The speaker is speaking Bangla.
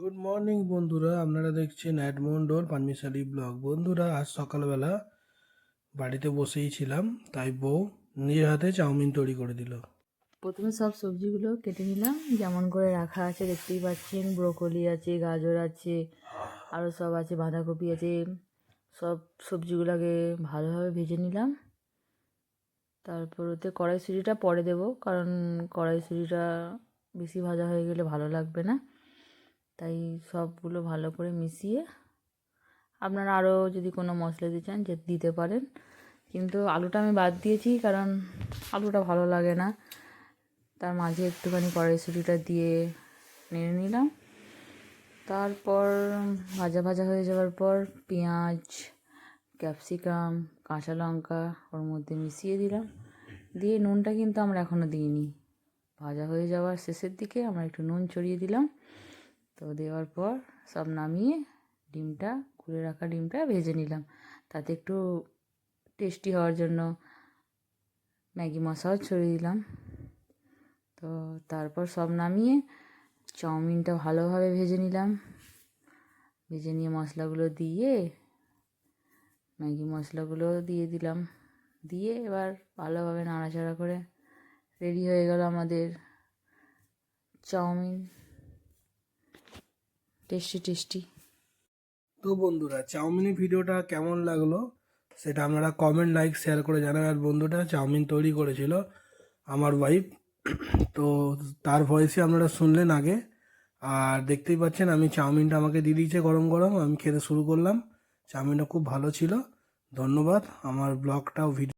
গুড মর্নিং বন্ধুরা। আপনারা দেখছেন অ্যাডমন্ডল পানমিশালি ব্লগ বন্ধুরা, আজ সকালবেলা বাড়িতে বসেই ছিলাম, তাই বউ নিজের হাতে চাউমিন তৈরি করে দিল। প্রথমে সব সবজিগুলো কেটে নিলাম। যেমন করে রাখা আছে, দেখতেই পাচ্ছেন, ব্রোকলি আছে, গাজর আছে আরও সব আছে, বাঁধাকপি আছে। সব সবজিগুলোকে ভালোভাবে ভেজে নিলাম। তারপর ওতে কড়াইশুঁড়িটা পরে দেবো, কারণ কড়াইশুঁড়িটা বেশি ভাজা হয়ে গেলে ভালো লাগবে না। তাই সবগুলো ভালো করে মিশিয়ে আপনারা আরও যদি কোনো মশলা দিতে চান যে দিতে পারেন। কিন্তু আলুটা আমি বাদ দিয়েছি কারণ আলুটা ভালো লাগে না। তার মাঝে একটুখানি কড়াইশুঁটিটা দিয়ে নেড়ে নিলাম। তারপর ভাজা ভাজা হয়ে যাওয়ার পর পেঁয়াজ, ক্যাপসিকাম, কাঁচা লঙ্কা ওর মধ্যে মিশিয়ে দিলাম। দিয়ে নুনটা কিন্তু আমরা এখনও দিইনি। ভাজা হয়ে যাওয়ার শেষের দিকে আমরা একটু নুন ছড়িয়ে দিলাম। তো দেওয়ার পর সব নামিয়ে ডিমটা খুলে রাখা ডিমটা ভেজে নিলাম। তাতে একটু টেস্টি হওয়ার জন্য ম্যাগি মশলাও ছড়িয়ে দিলাম। তো তারপর সব নামিয়ে চাউমিনটা ভালোভাবে ভেজে নিলাম। ভেজে নিয়ে মশলাগুলো দিয়ে, ম্যাগি মশলাগুলো দিয়ে দিলাম। দিয়ে এবার ভালোভাবে নাড়াচাড়া করে রেডি হয়ে গেল আমাদের চাউমিন। Tasty tasty. তো বন্ধুরা, চাউমিনের ভিডিওটা কেমন লাগল সেটা আপনারা কমেন্ট লাইক শেয়ার করে জানাবেন। আর বন্ধুটা চাউমিন তৈরি করেছিল আমার ওয়াইফ তো তার ভয়েসই আপনারা শুনলেন আগে। আর দেখতেই পাচ্ছেন, আমি চাউমিনটা আমাকে দিয়ে দিয়েছে গরম গরম। আমি খেতে শুরু করলাম। চাউমিনটা খুব ভালো ছিল। ধন্যবাদ। আমার ব্লগটাও ভিডিও